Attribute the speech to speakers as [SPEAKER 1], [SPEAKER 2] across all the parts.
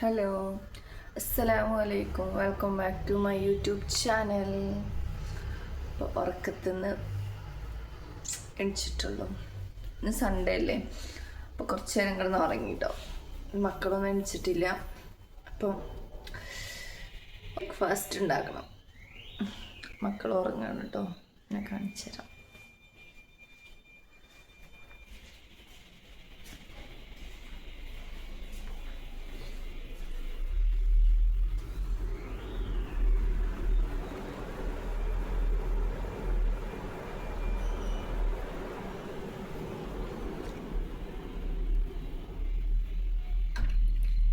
[SPEAKER 1] Hello അസ്സലാമു അലൈക്കും welcome back to my YouTube channel ഇപ്പോൾ ഉറക്കത്തുനിന്ന് എണിച്ചിട്ടുള്ളൂ. ഇന്ന് സൺഡേ അല്ലേ? അപ്പോൾ കുറച്ച് നേരം കിടന്ന് ഉറങ്ങിട്ടോ. മക്കളൊന്നും എണിച്ചിട്ടില്ല. അപ്പം ബ്രേക്ക്ഫാസ്റ്റ് ഉണ്ടാക്കണം. മക്കൾ ഉറങ്ങണം കേട്ടോ. ഞാൻ കാണിച്ചു തരാം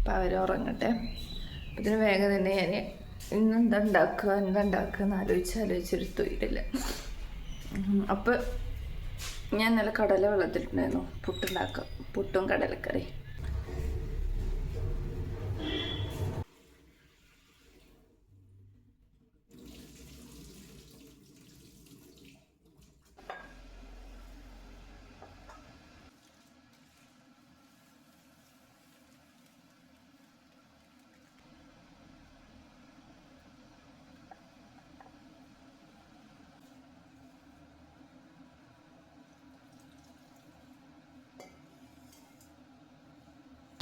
[SPEAKER 1] അപ്പം ഉറങ്ങട്ടെ. അപ്പം ഇതിന് വേഗം തന്നെ ഞാൻ ഇന്നെന്താ ഉണ്ടാക്കുക എന്താ ഉണ്ടാക്കുക എന്ന് ആലോചിച്ച് ആലോചിച്ചൊരു തൊഴിലില്ല. അപ്പം ഞാൻ നല്ല കടല വെള്ളത്തിട്ടുണ്ടായിരുന്നു പുട്ടുണ്ടാക്കുക പുട്ടും കടലക്കറി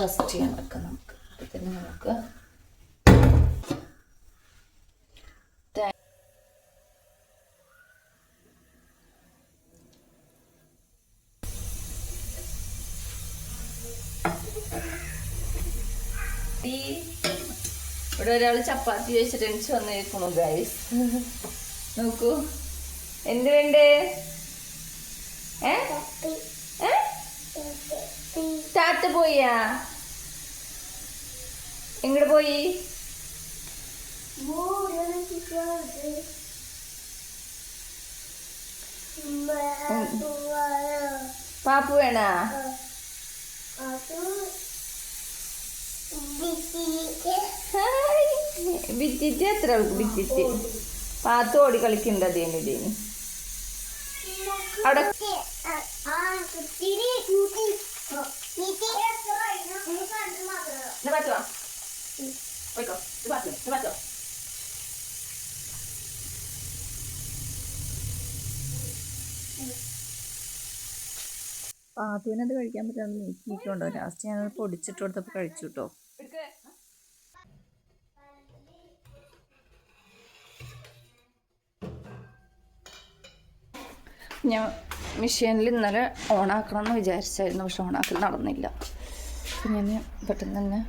[SPEAKER 1] ഫസ്റ്റ് ചെയ്യാൻ വെക്കാം നമുക്ക്. അപ്പം തന്നെ നമുക്ക് ഇവിടെ ഒരാൾ ചപ്പാത്തി വെച്ചിട്ട് എനിക്ക് വന്നിരിക്കുന്നു ഗൈസ് നോക്കൂ. എന്ത് വേണ്ടേ? ഏ? ഏ? താത്ത പോയാ എങ്ങോട്ട് പോയി? പാപ്പു വേണാ? ബിറ്റിറ്റ് എത്ര ആൾക്ക് ബിറ്റിറ്റ് പാത്ത് ഓടി കളിക്കണ്ട അതേന് ഇതേന്. അവിടെ ഇത് പറ്റുവാ പോയിക്കോ ഇത് പറ്റോ പാത്തുവിനത് കഴിക്കാൻ പറ്റാതെ നീക്കിയിട്ടുണ്ടോ. ലാസ്റ്റ് ഞാനത് പൊടിച്ചിട്ട് കൊടുത്തപ്പോൾ കഴിച്ചു കേട്ടോ ഞാൻ മെഷീനിൽ ഇന്നലെ ഓണാക്കണം എന്ന് വിചാരിച്ചായിരുന്നു പക്ഷെ ഓണാക്കൽ നടന്നില്ല. അപ്പം ഞാൻ പെട്ടെന്ന് തന്നെ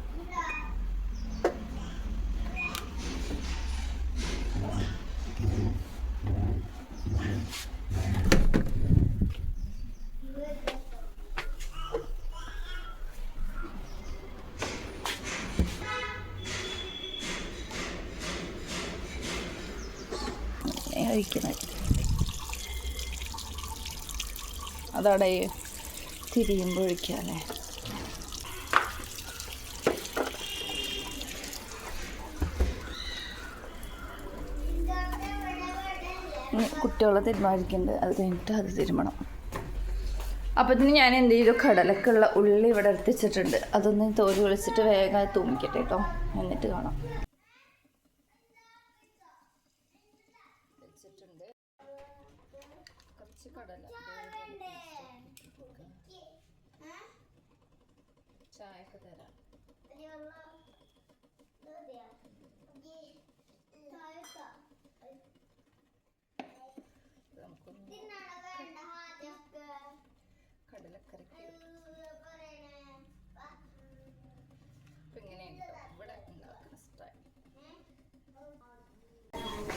[SPEAKER 1] കഴിക്കുന്നത് അതവിടെ തിരിയുമ്പോൾ ഒഴിക്കാല്ലേ ഇനി കുട്ടികളെ തീരുമാനിക്കുന്നുണ്ട് അത് കഴിഞ്ഞിട്ട് അത് തിരുമണം അപ്പം തന്നെ ഞാൻ എന്ത് ചെയ്തു? കടലക്കുള്ള ഉള്ളി ഇവിടെ എടുത്തിച്ചിട്ടുണ്ട് അതൊന്ന് തോൽ വിളിച്ചിട്ട് വേഗം തൂമിക്കട്ടെ കേട്ടോ. എന്നിട്ട് കാണാം.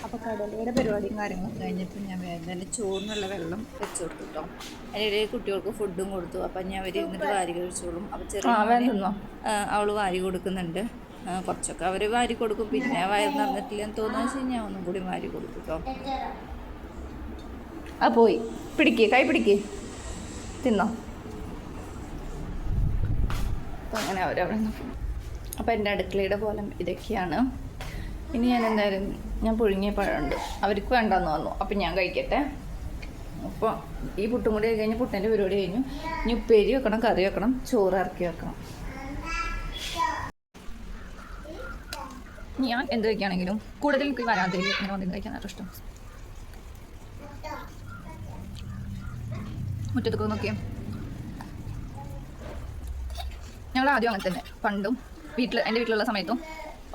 [SPEAKER 1] അപ്പോൾ കടലയുടെ പരിപാടിയും കാര്യങ്ങളും കഴിഞ്ഞപ്പോൾ ഞാൻ തന്നെ ചോറിനുള്ള വെള്ളം വെച്ച് കൊടുത്തു കേട്ടോ അതിനിടയിൽ കുട്ടികൾക്ക് ഫുഡും കൊടുത്തു. അപ്പം ഞാൻ അവർ ഇരുന്നിട്ട് വാരി കഴിച്ചോളും. അപ്പോൾ ചെറിയ അവൾ വാരി കൊടുക്കുന്നുണ്ട്. കുറച്ചൊക്കെ അവർ വാരി കൊടുക്കും. പിന്നെ വയറ് നിറഞ്ഞിട്ടില്ലെന്ന് തോന്നുന്നു വെച്ച് കഴിഞ്ഞാൽ ഒന്നും കൂടി വാരി കൊടുക്കും കേട്ടോ ആ പോയി. പിടിക്ക് കൈ പിടിക്ക്. തിന്നോ? അപ്പം അങ്ങനെ അവരവിടെ നിന്ന്. അപ്പം എന്റെ അടുക്കളയുടെ പോലെ ഇതൊക്കെയാണ്. ഇനി ഞാൻ എന്തായാലും ഞാൻ പുഴുങ്ങിയ പഴമുണ്ട്. അവർക്ക് വേണ്ടെന്ന് വന്നു അപ്പം ഞാൻ കഴിക്കട്ടെ. അപ്പോൾ ഈ പുട്ടും കൂടി കഴിഞ്ഞ പുട്ടിന്റെ പരിപാടി കഴിഞ്ഞു. ഇനി ഉപ്പേരി വെക്കണം കറി വെക്കണം ചോറ് ഇറക്കി വെക്കണം.
[SPEAKER 2] ഞാൻ എന്ത് കഴിക്കുകയാണെങ്കിലും കൂടുതൽ എനിക്ക് വരാതെ ഇങ്ങനെ വന്നിട്ട് ഏറ്റവും ഇഷ്ടം. മുറ്റത്തൊക്കെ നോക്കിയേ. ഞങ്ങൾ ആദ്യം അങ്ങനെ തന്നെ. പണ്ടും വീട്ടിൽ എന്റെ വീട്ടിലുള്ള സമയത്തും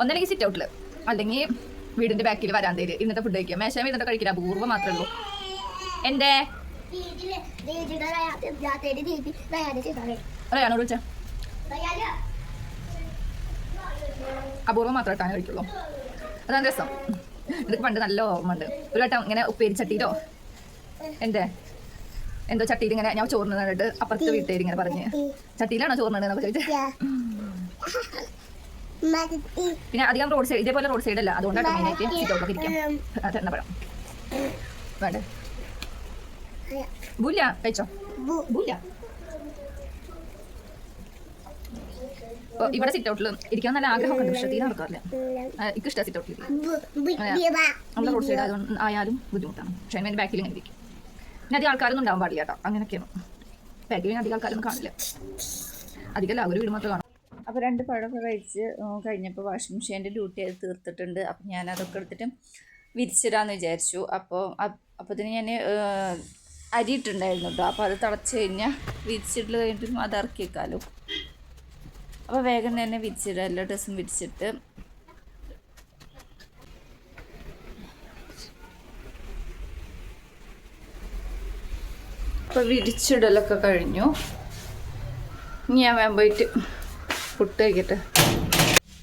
[SPEAKER 2] ഒന്നല്ലെങ്കിൽ സിറ്റ് ഔട്ടിൽ അല്ലെങ്കിൽ വീടിന്റെ ബാക്കിൽ വരാന്തയിൽ ഇന്നത്തെ ഫുഡ് കഴിക്കുക മേശ ഇന്നത്തെ കഴിക്കില്ല. അപൂർവം മാത്രമേ ഉള്ളൂ. വിളിച്ച. അപൂർവം മാത്രമേ ഞാൻ കഴിക്കുള്ളൂ. അതാണ് രസം. ഇതൊക്കെ പണ്ട് നല്ല ഓർമ്മയുണ്ട്. ഒരു വട്ടം ഇങ്ങനെ ഉപ്പേരി ചട്ടിയിലോ? എന്റെ എന്തോ ചട്ടിയിൽ ഇങ്ങനെ ഞാൻ ചോറിന് കണ്ടിട്ട് അപ്പുറത്ത് വീട്ടുകാർ ഇങ്ങനെ പറഞ്ഞ്. ചട്ടിയിലാണോ ചോറിന് ചോദിച്ചത് പിന്നെ അധികം റോഡ് സൈഡ് ഇതേപോലെ റോഡ് സൈഡ് അല്ല. അതുകൊണ്ടാണ് മെയിനായിട്ട് സിറ്റൗട്ടിലൊക്കെ ഇരിക്കാം. പഴം വേണ്ടേ? ബുല്ല കഴിച്ചോ? ബുല്ല. ഇവിടെ സിറ്റ് ഔട്ടിൽ ഇരിക്കാൻ നല്ല ആഗ്രഹം ഉണ്ട്. പക്ഷെ തീരെ നടക്കാറില്ല എനിക്ക് ഇഷ്ടമാണ് സിറ്റ് ഔട്ടിൽ നമ്മുടെ റോഡ് സൈഡ് ആയതുകൊണ്ട് ആയാലും ബുദ്ധിമുട്ടാണ്. പക്ഷേ അതിന് ബാക്കിൽ ഇങ്ങനെ ഇരിക്കും. പിന്നെ അധികം ആൾക്കാരൊന്നും ഉണ്ടാവാൻ പാടില്ല കേട്ടോ. അങ്ങനെയൊക്കെയാണ്. ബാക്കിൽ അധികം ആൾക്കാരൊന്നും കാണില്ല. അധികമല്ല ഒരു വീട് മാത്രമേ കാണും.
[SPEAKER 1] അപ്പോൾ രണ്ട് പഴമൊക്കെ കഴിച്ച് കഴിഞ്ഞപ്പോൾ വാഷിംഗ് മെഷീന്റെ ഡ്യൂട്ടി അത് തീർത്തിട്ടുണ്ട്. അപ്പം ഞാൻ അതൊക്കെ എടുത്തിട്ട് വിരിച്ചിടാന്ന് വിചാരിച്ചു. അപ്പോൾ അപ്പോൾ തന്നെ ഞാൻ അരി ഇട്ടുണ്ടായിരുന്നു കേട്ടോ അപ്പോൾ അത് തിളച്ച് കഴിഞ്ഞാൽ വിരിച്ചിട്ട് കഴിഞ്ഞിട്ട് അത് ഇറക്കി വെക്കാമല്ലോ അപ്പോൾ വേഗം തന്നെ വിരിച്ചിടുക എല്ലാ ഡ്രസ്സും വിരിച്ചിട്ട്. അപ്പോൾ വിരിച്ചിടലൊക്കെ കഴിഞ്ഞു. ഇനി ഞാൻ പോയിട്ട് പുട്ട് കഴിക്കട്ടെ.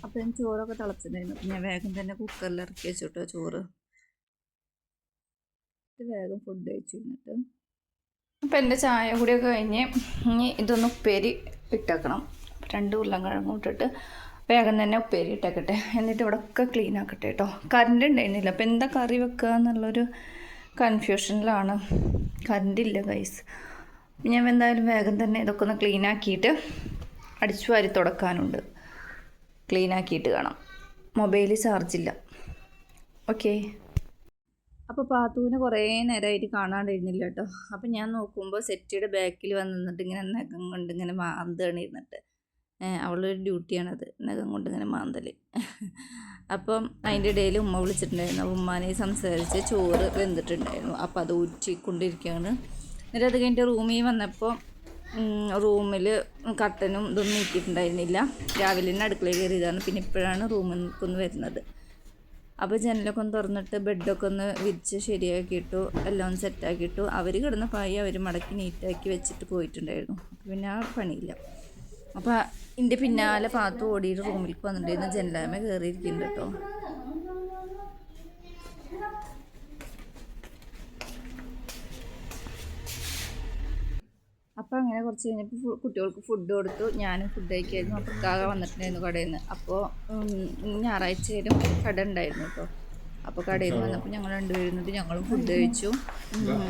[SPEAKER 1] അപ്പം ഞാൻ ചോറൊക്കെ തിളച്ചിട്ടുണ്ടായിരുന്നു ഞാൻ വേഗം തന്നെ കുക്കറിൽ ഇറക്കി വെച്ചിട്ടോ ചോറ്. വേഗം ഫുഡ് കഴിച്ചു എന്നിട്ട്. അപ്പം എന്റെ ചായ കൂടിയൊക്കെ കഴിഞ്ഞ് ഇനി ഇതൊന്ന് ഉപ്പേരി ഇട്ടേക്കണം. രണ്ട് ഉരുളൻകിഴങ്ങും ഇട്ടിട്ട് വേഗം തന്നെ ഉപ്പേരി ഇട്ടേക്കട്ടെ. എന്നിട്ട് ഇവിടെ ഒക്കെ ക്ലീൻ ആക്കട്ടെ കേട്ടോ കറണ്ട് ഉണ്ടായിരുന്നില്ല അപ്പം എന്താ കറി വെക്കുക എന്നുള്ളൊരു കൺഫ്യൂഷനിലാണ് കറണ്ട് ഇല്ല ഗൈസ് ഞാൻ എന്തായാലും വേഗം തന്നെ ഇതൊക്കെ ഒന്ന് ക്ലീൻ ആക്കിയിട്ട് അടിച്ചു വാരി തുടക്കാനുണ്ട് ക്ലീനാക്കിയിട്ട് കാണാം. മൊബൈൽ ചാർജില്ല ഓക്കെ അപ്പോൾ പാത്തുവിനെ കുറേ നേരമായിട്ട് കാണാണ്ടിരുന്നില്ല കേട്ടോ. അപ്പോൾ ഞാൻ നോക്കുമ്പോൾ സെറ്റിയുടെ ബാക്കിൽ വന്ന് നിന്നിട്ട് ഇങ്ങനെ നഖം കൊണ്ട് ഇങ്ങനെ മാന്താണ് ഇരുന്നിട്ട്. അവളൊരു ഡ്യൂട്ടിയാണത്. നഖം കൊണ്ട് ഇങ്ങനെ മാന്തൽ അപ്പം അതിന്റെ ഇടയിൽ ഉമ്മ വിളിച്ചിട്ടുണ്ടായിരുന്നു. ഉമ്മാനെ സംസാരിച്ച് ചോറ് വെന്തിട്ടുണ്ടായിരുന്നു. അപ്പോൾ അത് ഊറ്റിക്കൊണ്ടിരിക്കുകയാണ്. എന്നിട്ട് അത് കഴിഞ്ഞിട്ട് റൂമിൽ വന്നപ്പോൾ റൂമിൽ കട്ടനും ഇതൊന്നും നീക്കിയിട്ടുണ്ടായിരുന്നില്ല രാവിലെ തന്നെ അടുക്കളയിൽ കയറിയതാണ്. പിന്നെ ഇപ്പോഴാണ് റൂമിൽ നിന്ന് വരുന്നത്. അപ്പോൾ ജനലൊക്കെ ഒന്ന് തുറന്നിട്ട് ബെഡൊക്കെ ഒന്ന് വിരിച്ച് ശരിയാക്കിയിട്ടു എല്ലാം ഒന്ന് സെറ്റാക്കിയിട്ടു അവർ കിടന്ന പായി അവർ മടക്കി നീറ്റാക്കി വെച്ചിട്ട് പോയിട്ടുണ്ടായിരുന്നു. പിന്നെ ആ പണിയില്ല. അപ്പോൾ എന്റെ പിന്നാലെ പാത്തു ഓടിയിട്ട് റൂമിലേക്ക് വന്നിട്ടുണ്ടായിരുന്നു. ജനലാമ കയറിയിരിക്കുന്നുണ്ട് കേട്ടോ. അപ്പോൾ അങ്ങനെ കുറച്ച് കഴിഞ്ഞപ്പോൾ കുട്ടികൾക്ക് ഫുഡ് കൊടുത്തു. ഞാനും ഫുഡ് കഴിക്കായിരുന്നു. അപ്പോൾ കാക വന്നിട്ടുണ്ടായിരുന്നു കടയിൽ നിന്ന് അപ്പോൾ ഞായറാഴ്ചയിലും കട ഉണ്ടായിരുന്നു കേട്ടോ അപ്പോൾ കടയിൽ നിന്ന് വന്നപ്പോൾ ഞങ്ങൾ രണ്ടുപേരും ഇരുന്നിട്ട് ഞങ്ങളും ഫുഡ് കഴിച്ചു.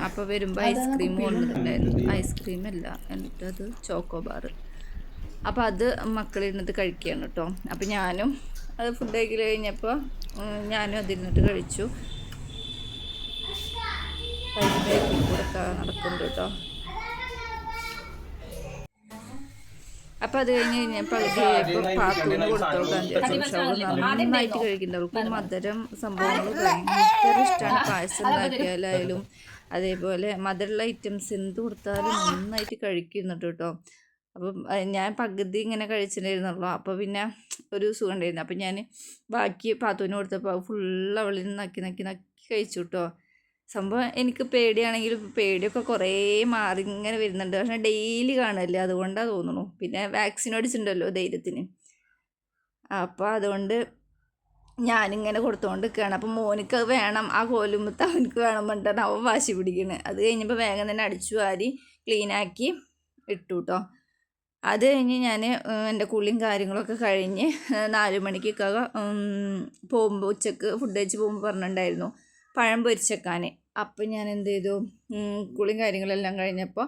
[SPEAKER 1] അപ്പോൾ വരുമ്പോൾ ഐസ്ക്രീം കൊണ്ടിട്ടുണ്ടായിരുന്നു ഐസ്ക്രീം അല്ല എന്നിട്ട് അത് ചോക്കോ ബാർ. അപ്പോൾ അത് മക്കളിരുന്നിട്ട് കഴിക്കുകയാണ് കേട്ടോ അപ്പോൾ ഞാനും അത് ഫുഡ് കഴിക്കൽ കഴിഞ്ഞപ്പോൾ ഞാനും അതിരുന്നിട്ട് കഴിച്ചു. ബാക്കിൽ കൂടെ നടക്കുന്നുണ്ട് കേട്ടോ അപ്പൊ അത് കഴിഞ്ഞ് കഴിഞ്ഞപ്പോൾ പകുതി പാത്തൂന് അവൾ നന്നായിട്ട് കഴിക്കുന്നുണ്ട് അവൾക്ക് മധുരം സംഭവങ്ങൾ ഭയങ്കര ഇഷ്ടമാണ് പായസം ഉണ്ടാക്കിയാലായാലും അതേപോലെ മധുരമുള്ള ഐറ്റംസ് എന്ത് കൊടുത്താലും നന്നായിട്ട് കഴിക്കുന്നുണ്ട് കേട്ടോ. അപ്പം ഞാൻ പകുതി ഇങ്ങനെ കഴിച്ചിട്ടുണ്ടായിരുന്നുള്ളൂ. അപ്പോൾ പിന്നെ ഒരു സുഖം ഉണ്ടായിരുന്നു അപ്പം ഞാൻ ബാക്കി പാത്തൂന് കൊടുത്തപ്പോൾ ഫുള്ള് അവളിൽ നിന്ന് നക്കി നക്കി നക്കി കഴിച്ചു കേട്ടോ. സംഭവം എനിക്ക് പേടിയാണെങ്കിൽ പേടിയൊക്കെ കുറേ മാറി ഇങ്ങനെ വരുന്നുണ്ട്. പക്ഷെ ഡെയിലി കാണല്ലേ അതുകൊണ്ടാണ് തോന്നുന്നു പിന്നെ വാക്സിൻ അടിച്ചിട്ടുണ്ടല്ലോ ധൈര്യത്തിന്. അപ്പോൾ അതുകൊണ്ട് ഞാനിങ്ങനെ കൊടുത്തുകൊണ്ട് നിൽക്കുകയാണ് അപ്പം മോനിക്ക് അത് വേണം. ആ കോലുമ്പത്ത് അവനക്ക് വേണം പറഞ്ഞിട്ടാണ് അവൻ വാശി പിടിക്കുന്നത് അത് കഴിഞ്ഞപ്പോൾ വേഗം തന്നെ അടിച്ചു വാരി ക്ലീനാക്കി ഇട്ടു കേട്ടോ അത് കഴിഞ്ഞ് ഞാൻ എന്റെ കുളിയും കാര്യങ്ങളൊക്കെ കഴിഞ്ഞ് നാല് മണിക്കൊക്കെ പോകുമ്പോൾ ഉച്ചയ്ക്ക് ഫുഡ് കഴിച്ച് പോകുമ്പോൾ പറഞ്ഞിട്ടുണ്ടായിരുന്നു. പഴം പൊരിച്ചേക്കാൻ. അപ്പം ഞാൻ എന്ത് ചെയ്തു? കുളിയും കാര്യങ്ങളെല്ലാം കഴിഞ്ഞപ്പോൾ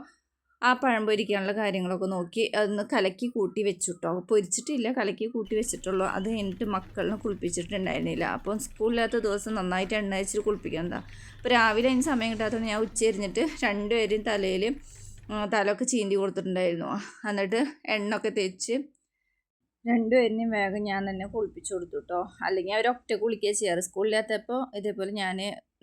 [SPEAKER 1] ആ പഴം പൊരിക്കാനുള്ള കാര്യങ്ങളൊക്കെ നോക്കി അതൊന്ന് കലക്കി കൂട്ടി വെച്ചിട്ടോ. പൊരിച്ചിട്ടില്ല കലക്കി കൂട്ടി വെച്ചിട്ടുള്ളൂ. അത് കഴിഞ്ഞിട്ട് മക്കളിനെ കുളിപ്പിച്ചിട്ടുണ്ടായിരുന്നില്ല. അപ്പം സ്കൂളില്ലാത്ത ദിവസം നന്നായിട്ട് എണ്ണ വെച്ചിട്ട് കുളിപ്പിക്കണ്ട അപ്പോൾ രാവിലെ അതിന് സമയം കിട്ടാത്തത് ഞാൻ ഉച്ചരിഞ്ഞിട്ട് രണ്ടുപേരും തലയിൽ തലയൊക്കെ ചീന്തി കൊടുത്തിട്ടുണ്ടായിരുന്നു. എന്നിട്ട് എണ്ണ ഒക്കെ തേച്ച് രണ്ടുപേരിനെയും വേഗം ഞാൻ തന്നെ കുളിപ്പിച്ചു കൊടുത്തു കേട്ടോ അല്ലെങ്കിൽ അവർ ഒറ്റ കുളിക്കുക ചെയ്യാറ്. സ്കൂളിലാത്തപ്പോൾ ഇതേപോലെ ഞാൻ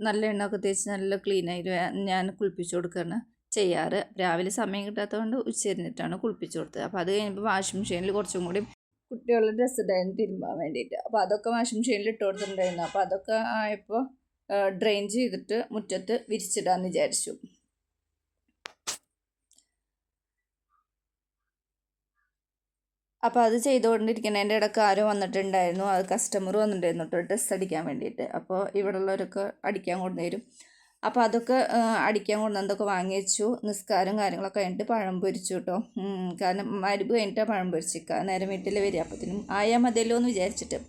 [SPEAKER 1] നല്ല എണ്ണമൊക്കെ തേച്ച് നല്ല ക്ലീനായി ഞാൻ കുളിപ്പിച്ചു കൊടുക്കുകയാണ് ചെയ്യാറ്. രാവിലെ സമയം കിട്ടാത്തതുകൊണ്ട് ഉച്ചരിഞ്ഞിട്ടാണ് കുളിപ്പിച്ചു കൊടുത്തത്. അപ്പോൾ അത് കഴിഞ്ഞപ്പോൾ വാഷിംഗ് മെഷീനിൽ കുറച്ചും കൂടി കുട്ടികളുടെ ഡ്രസ്സ് ഉണ്ടായിരുന്നു തിരുമ്പാൻ വേണ്ടിയിട്ട്. അപ്പോൾ അതൊക്കെ വാഷിംഗ് മെഷീനിൽ ഇട്ട് കൊടുത്തിട്ടുണ്ടായിരുന്നു. അപ്പോൾ അതൊക്കെ ആയപ്പോൾ ഡ്രെയിൻ ചെയ്തിട്ട് മുറ്റത്ത് വിരിച്ചിടാമെന്ന് വിചാരിച്ചു. അപ്പോൾ അത് ചെയ്തുകൊണ്ടിരിക്കുന്നതിന്റെ ഇടയ്ക്ക് ആരും വന്നിട്ടുണ്ടായിരുന്നു. അത് കസ്റ്റമർ വന്നിട്ടുണ്ടായിരുന്നു കേട്ടോ ഡ്രസ്സ് അടിക്കാൻ വേണ്ടിയിട്ട്. അപ്പോൾ ഇവിടെ ഉള്ളവരൊക്കെ അടിക്കാൻ കൊണ്ടുവരും. അപ്പോൾ അതൊക്കെ അടിക്കാൻ കൊണ്ടുവന്നതൊക്കെ വാങ്ങി വെച്ചു. നിസ്കാരം കാര്യങ്ങളൊക്കെ കഴിഞ്ഞിട്ട് പഴം പൊരിച്ചു കേട്ടോ. കാരണം മരുവ് കഴിഞ്ഞിട്ടാണ് പഴം പൊരിച്ചിക്കുക നേരം വീട്ടിൽ വരിക. അപ്പത്തിനും ആയാൽ മതിയല്ലോ എന്ന് വിചാരിച്ചിട്ട്.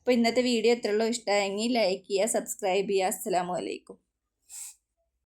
[SPEAKER 1] അപ്പോൾ ഇന്നത്തെ വീഡിയോ എത്രയുള്ളൂ ഇഷ്ടമായെങ്കിൽ ലൈക്ക് ചെയ്യുക സബ്സ്ക്രൈബ് ചെയ്യുക. അസ്സാം അലൈക്കും.